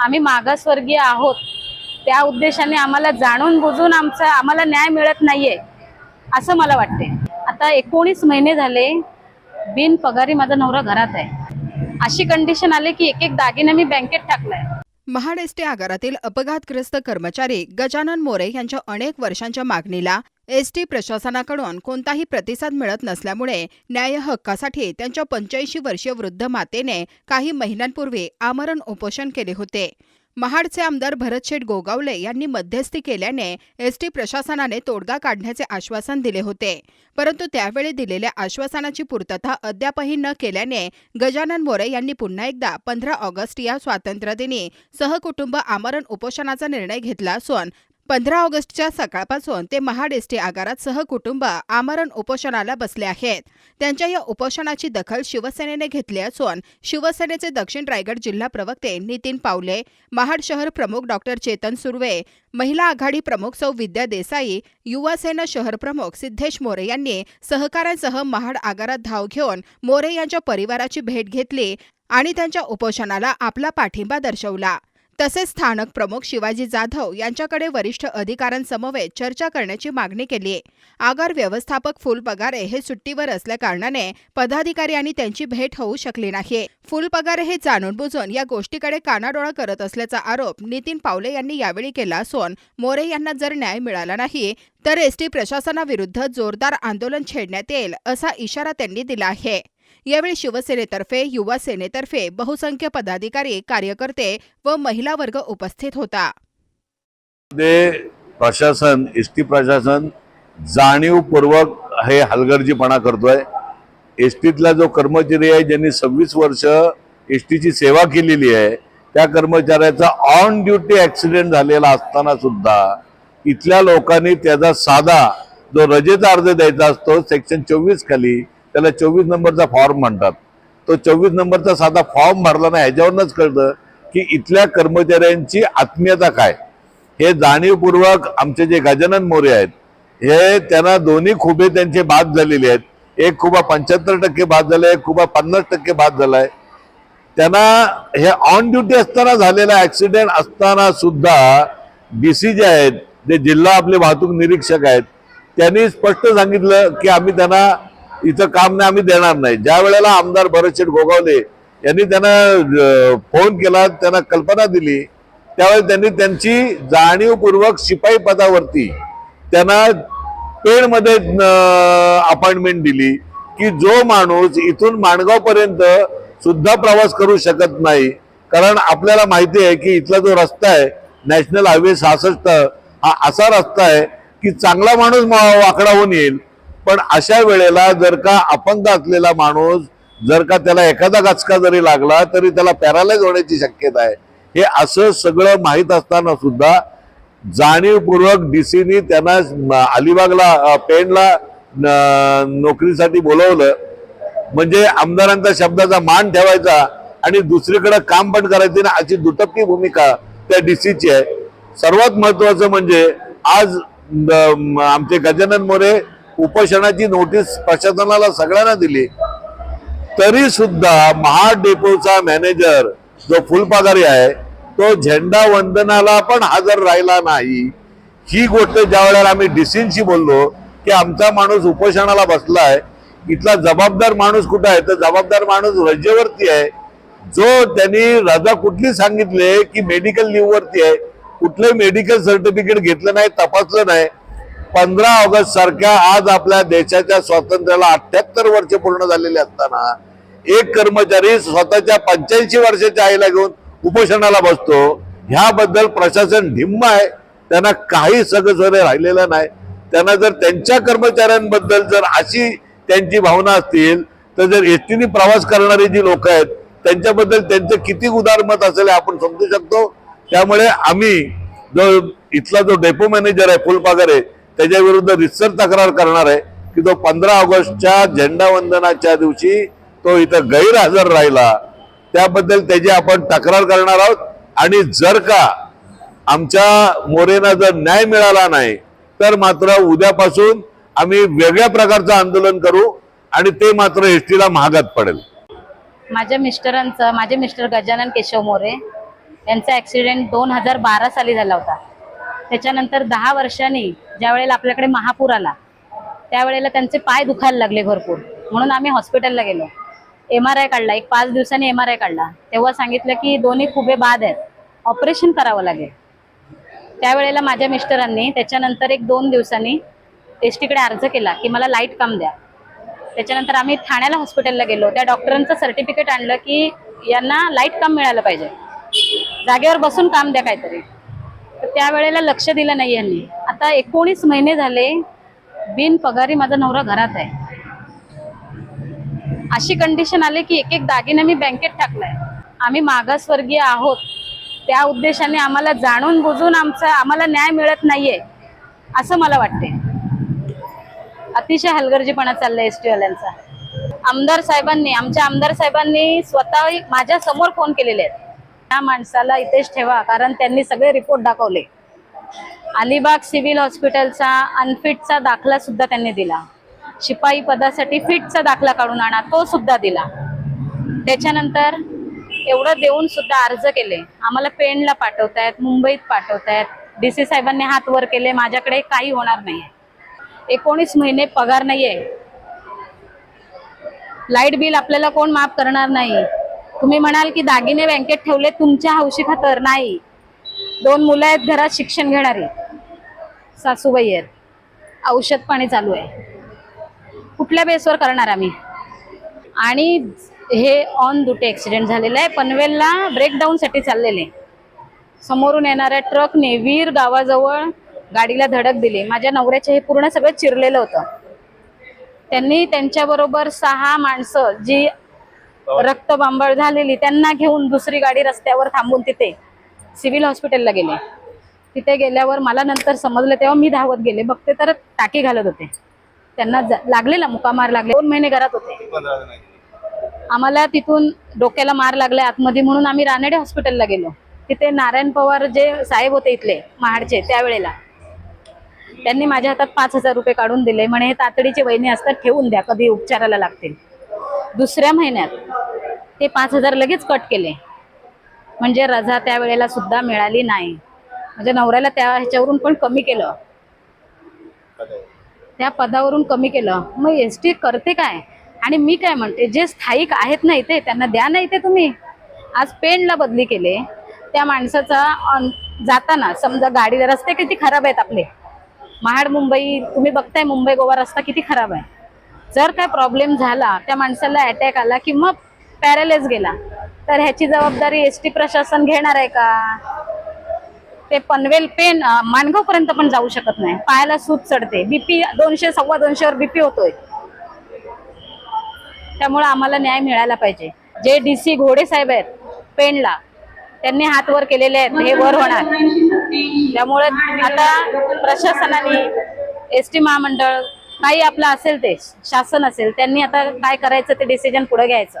आम्ही मागासवर्गीय आहोत. त्या उद्देशाने आम्हाला जाणून बुजून आमचा आम्हाला न्याय मिळत नाहीये असं मला वाटते आता एकोणीस महिने झाले बिन पगारी माझा नवरा घरात आहे. अशी कंडिशन आली की एक एक दागिने मी बँकेत टाकलाय. महाड एसटी आगारातील अपघातग्रस्त कर्मचारी गजानन मोरे यांच्या अनेक वर्षांच्या मागणीला एसटी प्रशासनाकडून कोणताही प्रतिसाद मिळत नसल्यामुळे न्याय हक्कासाठी त्यांच्या पंच्याऐंशी वर्षीय वृद्ध मातेने काही महिन्यांपूर्वी आमरण उपोषण केले होते. महाडचे आमदार भरतशेठ गोगावले यांनी मध्यस्थी केल्याने एसटी प्रशासनाने तोडगा काढण्याचे आश्वासन दिले होते. परंतु त्यावेळी दिलेल्या आश्वासनाची पूर्तता अद्यापही न केल्याने गजानन मोरे यांनी पुन्हा एकदा पंधरा ऑगस्ट या स्वातंत्र्यदिनी सहकुटुंब आमरण उपोषणाचा निर्णय घेतला असून पंधरा ऑगस्टच्या सकाळपासून ते महाड एसटी आगारात सहकुटुंब आमरण उपोषणाला बसले आहेत. त्यांच्या या उपोषणाची दखल शिवसेनेने घेतली असून शिवसेनेचे दक्षिण रायगड जिल्हा प्रवक्ते नितीन पावले महाड शहर प्रमुख डॉक्टर चेतन सुर्वे महिला आघाडी प्रमुख सौ विद्या देसाई युवा सेना शहर प्रमुख सिद्धेश मोरे यांनी सहकाऱ्यांसह महाड आगारात धाव घेऊन मोरे यांच्या परिवाराची भेट घेतली आणि त्यांच्या उपोषणाला आपला पाठिंबा दर्शवला. तसेच स्थानक प्रमुख शिवाजी जाधव यांच्याकडे वरिष्ठ अधिकाऱ्यांसमवेत चर्चा करण्याची मागणी केली आगार व्यवस्थापक फुलपगारे हे सुट्टीवर असल्याकारणाने पदाधिकारी आणि त्यांची भेट होऊ शकली नाही फुल पगारे हे जाणून बुजून या गोष्टीकडे कानाडोळा करत असल्याचा आरोप नितीन पावले यांनी यावेळी केला असून मोरे यांना जर न्याय मिळाला नाही तर एसटी प्रशासनाविरुद्ध जोरदार आंदोलन छेडण्यात येईल असा इशारा त्यांनी दिला आहे. यावेळी शिवसेनेतर्फे युवा सेनेतर्फे बहुसंख्य पदाधिकारी कार्यकर्ते व महिला वर्ग उपस्थित होता. प्रशासन एस टी प्रशासन जाणीवपूर्वक हे हलगर्जीपणा करतोय. एस टीतला जो कर्मचारी आहे ज्यांनी सव्वीस वर्ष एस टीची सेवा केलेली आहे त्या कर्मचाऱ्याचा ऑन ड्युटी ऍक्सिडेंट झालेला असताना सुद्धा इथल्या लोकांनी त्याचा साधा जो रजेचा अर्ज द्यायचा असतो सेक्शन चोवीस खाली त्याला चोवीस नंबरचा फॉर्म म्हणतात. तो चोवीस नंबरचा साधा फॉर्म भरला नाही ह्याच्यावरूनच कळतं की इथल्या कर्मचाऱ्यांची आत्मीयता काय. हे जाणीवपूर्वक आमचे जे गजानन मोरे आहेत हे त्यांना दोन्ही खुबे त्यांचे बाद झालेले आहेत. एक खुबा पंच्याहत्तर टक्के बाद झाला एक खुबा पन्नास टक्के बाद झालाय त्यांना हे ऑन ड्युटी असताना झालेला ऍक्सिडेंट असताना सुद्धा डी सी जे आहेत जे जिल्हा आपले वाहतूक निरीक्षक आहेत त्यांनी स्पष्ट सांगितलं की आम्ही त्यांना इथं काम नाही आम्ही देणार नाही. ज्या वेळेला आमदार भरतशेठ गोगावले यांनी त्यांना फोन केला त्यांना कल्पना दिली त्यावेळेस त्यांनी त्यांची जाणीवपूर्वक शिपाई पदावरती त्यांना पेणमध्ये अपॉइंटमेंट दिली की जो माणूस इथून माणगावपर्यंत सुद्धा प्रवास करू शकत नाही. कारण आपल्याला माहिती आहे की इथला जो रस्ता आहे नॅशनल हायवे सहासष्ट हा असा रस्ता आहे की चांगला माणूस मा- वाकडा होऊन येईल. पण अशा वेळेला जर का अपंग असलेला माणूस जर का त्याला एखादा गचका जरी लागला तरी त्याला पॅरालाइज होण्याची शक्यता आहे. हे असं सगळं माहीत असताना सुद्धा जाणीवपूर्वक डीसीनी त्यांना अलिबागला पेनला पेणला नोकरीसाठी बोलवलं. म्हणजे आमदारांचा शब्दाचा मान ठेवायचा आणि दुसरीकडे काम पण करायचं ना अशी दुटप्पी भूमिका त्या डीसीची आहे. सर्वात महत्वाचं म्हणजे आज आमचे गजानन मोरे उपोषणाची नोटीस प्रशासनाला सगळ्यांना दिली. तरी सुद्धा महाड डेपोचा मॅनेजर जो फुलपाधारी आहे तो झेंडा वंदनाला पण हजर राहिला नाही. ही गोष्ट ज्या वेळेला आम्ही डीसींशी बोललो की आमचा माणूस उपोषणाला बसलाय इथला जबाबदार माणूस कुठं आहे? तर जबाबदार माणूस रजेवरती आहे. जो त्यांनी रजा कुठली सांगितले की मेडिकल लिव्ह वरती आहे. कुठलंही मेडिकल सर्टिफिकेट घेतलं नाही तपासलं नाही. पंधरा ऑगस्ट सारख्या आज आपल्या देशाच्या स्वातंत्र्याला अठ्याहत्तर वर्ष पूर्ण झालेले असताना एक कर्मचारी स्वतःच्या पंच्याऐंशी वर्षाच्या आईला घेऊन उपोषणाला बसतो. ह्याबद्दल प्रशासन ढिम्म आहे. त्यांना काही सगळं राहिलेलं नाही. त्यांना जर त्यांच्या कर्मचाऱ्यांबद्दल जर अशी त्यांची भावना असतील तर जर एसटीने प्रवास करणारी जी लोक आहेत त्यांच्याबद्दल त्यांचं किती उदारमत असेल आपण समजू शकतो. त्यामुळे आम्ही जो इथला जो डेपो मॅनेजर आहे फुलपागर आहे विरुद्ध रितसर तक्रार करणार आहे की तो पंधरा ऑगस्टच्या झेंडा वंदनाच्या दिवशी तो इथं गैरहजर राहिला. त्याबद्दल त्याची आपण तक्रार करणार आहोत. आणि जर का आमच्या मोरेना जर न्याय मिळाला नाही तर मात्र उद्यापासून आम्ही वेगळ्या प्रकारचं आंदोलन करू आणि ते मात्र एसटीला महागात पडेल. माझ्या मिस्टरांचं माझे मिस्टर गजानन केशव मोरे यांचा ॲक्सिडेंट दोन हजार बारा साली झाला होता. त्याच्यानंतर दहा वर्षांनी ज्या वेळेला आपल्याकडे महापूर आला त्यावेळेला त्यांचे पाय दुखायला लागले भरपूर. म्हणून आम्ही हॉस्पिटलला गेलो. एम आर आय काढला. एक पाच दिवसांनी एम आर आय काढला. तेव्हा सांगितलं की दोन्ही खुबे बाद आहेत. ऑपरेशन करावं लागेल. त्यावेळेला माझ्या मिस्टरांनी त्याच्यानंतर एक दोन दिवसांनी एस टीकडे अर्ज केला की मला लाइट काम द्या. त्याच्यानंतर आम्ही ठाण्याला हॉस्पिटलला गेलो. त्या डॉक्टरांचं सर्टिफिकेट आणलं की यांना लाइट काम मिळालं पाहिजे. जागेवर बसून काम द्या काहीतरी. तर त्यावेळेला लक्ष दिलं नाही यांनी. आता एकोणीस महिने झाले बिन पगारी माझा नवरा घरात आहे. अशी कंडिशन आली की एक एक दागिने मी बँकेत टाकलाय. आम्ही मागासवर्गीय आहोत. त्या उद्देशाने आम्हाला जाणून बुजून आमचा आम्हाला न्याय मिळत नाहीये असं मला वाटते. अतिशय हलगर्जीपणा चाललाय एस वाल्यांचा आमदार साहेबांनी आमच्या आमदार साहेबांनी स्वतः माझ्यासमोर फोन केलेले आहेत. त्या माणसाला इथेच ठेवा कारण त्यांनी सगळे रिपोर्ट दाखवले. अलिबाग सिव्हिल हॉस्पिटलचा अनफिटचा दाखला सुद्धा त्यांनी दिला. शिपाई पदासाठी फिटचा दाखला काढून आणा तो सुद्धा दिला. त्याच्यानंतर एवढं देऊन सुद्धा अर्ज केले. आम्हाला पेणला पाठवतायत मुंबईत पाठवतायत. डी सी साहेबांनी हात वर केले माझ्याकडे काही होणार नाही एकोणीस महिने पगार नाहीये. लाइट बिल आपल्याला कोण माफ करणार नाही? तुम्ही म्हणाल की दागिने बँकेत ठेवले तुमच्या हौशी खातर नाही. दोन मुलं आहेत घरात शिक्षण घेणारी सासूबाई आहेत औषध पाणी चालू आहे. कुठल्या बेसवर करणार आम्ही? आणि हे ऑन दुटे ॲक्सिडेंट झालेलं आहे. पनवेलला ब्रेकडाऊनसाठी चाललेले. समोरून येणाऱ्या ट्रकने वीर गावाजवळ गाडीला धडक दिली. माझ्या नवऱ्याचे हे पूर्ण सगळं चिरलेलं होतं. त्यांनी त्यांच्याबरोबर सहा माणसं जी हो. रक्तबांबळ झालेली त्यांना घेऊन दुसरी गाडी रस्त्यावर थांबून तिथे सिव्हिल हॉस्पिटलला गेले. तिथे गेल्यावर मला नंतर समजलं तेव्हा मी धावत गेले. बघते तर टाकी घालत होते. त्यांना लागलेला मुकामार लागले. दोन महिने घरात होते. आम्हाला तिथून डोक्याला मार लागला आतमध्ये म्हणून आम्ही रानडे हॉस्पिटलला गेलो. तिथे नारायण पवार जे साहेब होते इथले महाडचे त्यावेळेला. त्यांनी माझ्या हातात पाच हजार रुपये काढून दिले. म्हणे हे तातडीचे वहिनी असतात ठेवून द्या. कधी उपचाराला लागतील. दुसऱ्या महिन्यात ते पाच हजार लगेच कट केले. म्हणजे रजा त्यावेळेला सुद्धा मिळाली नाही. म्हणजे नवऱ्याला त्या ह्याच्यावरून पण कमी केलं. त्या पदावरून कमी केलं. मग एस टी करते काय? आणि मी काय म्हणते जे स्थायिक आहेत ना इथे त्यांना द्या ना इथे तुम्ही. आज पेनला बदली केले. त्या माणसाचा जाताना समजा गाडी रस्ते किती खराब आहेत आपले. महाड मुंबई तुम्ही बघताय मुंबई गोवा रस्ता किती खराब आहे. जर काय प्रॉब्लेम झाला त्या माणसाला अटॅक आला की मग पॅरेलेस गेला. तर ह्याची जबाबदारी एस टी प्रशासन घेणार आहे का? ते पनवेल पेन माणगाव पर्यंत पण जाऊ शकत नाही. पायाला सूत चढते. बीपी दोनशे सव्वा दोनशेवर बीपी होतोय. त्यामुळे आम्हाला न्याय मिळायला पाहिजे. जे डी सी घोडे साहेब आहेत पेनला त्यांनी हात वर केलेले आहेत. हे वर होणार. त्यामुळे आता प्रशासनाने एस टी महामंडळ काही आपलं असेल ते शासन असेल त्यांनी आता काय करायचं ते डिसिजन पुढे घ्यायचं.